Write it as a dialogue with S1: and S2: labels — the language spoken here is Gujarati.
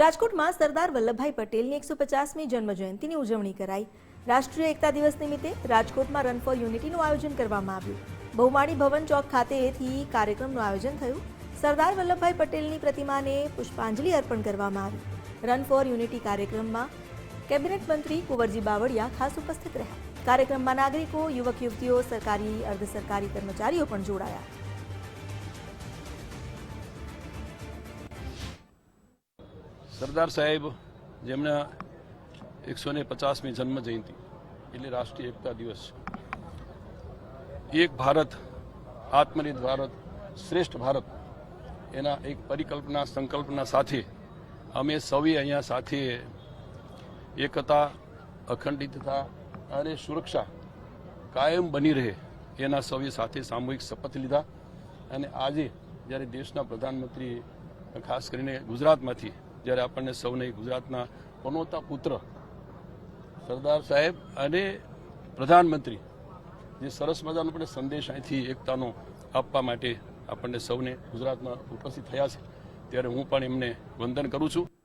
S1: રાજકોટમાં સરદાર વલ્લભભાઈ પટેલની એકસો પચાસમી જન્મજયંતિની ઉજવણી કરાઈ. રાષ્ટ્રીય એકતા દિવસ નિમિત્તે રાજકોટમાં રન ફોર યુનિટીનું આયોજન કરવામાં આવ્યું. બહુમાળી ભવન ચોક ખાતેથી કાર્યક્રમનું આયોજન થયું. સરદાર વલ્લભભાઈ પટેલની પ્રતિમાને પુષ્પાંજલિ અર્પણ કરવામાં આવી. રન ફોર યુનિટી કાર્યક્રમમાં કેબિનેટ મંત્રી કુંવરજી બાવળિયા ખાસ ઉપસ્થિત રહ્યા. કાર્યક્રમમાં નાગરિકો યુવક યુવતીઓ સરકારી, અર્ધ સરકારી કર્મચારીઓ પણ જોડાયા.
S2: સરદાર સાહેબ, જેમના એકસો ને પચાસમી જન્મ જયંતિ એટલે રાષ્ટ્રીય એકતા દિવસ એક ભારત, આત્મનિર્ભર ભારત, શ્રેષ્ઠ ભારત, એના એક પરિકલ્પના, સંકલ્પના સાથે અમે સૌએ અહીંયા સાથે એકતા, અખંડિતતા અને સુરક્ષા કાયમ બની રહે, એના સૌએ સાથે સામૂહિક શપથ લીધા. અને આજે જ્યારે દેશના પ્રધાનમંત્રી, ખાસ કરીને ગુજરાતમાંથી જ્યારે આપણને સૌને ગુજરાતના પનોતા પુત્ર સરદાર સાહેબ અને પ્રધાનમંત્રી જે સરસ મજાનો પણ સંદેશ અહીંથી એકતાનો આપવા માટે આપણને સૌને ગુજરાતમાં ઉપસ્થિત થયા છે. ત્યારે હું પણ એમને વંદન કરું છું.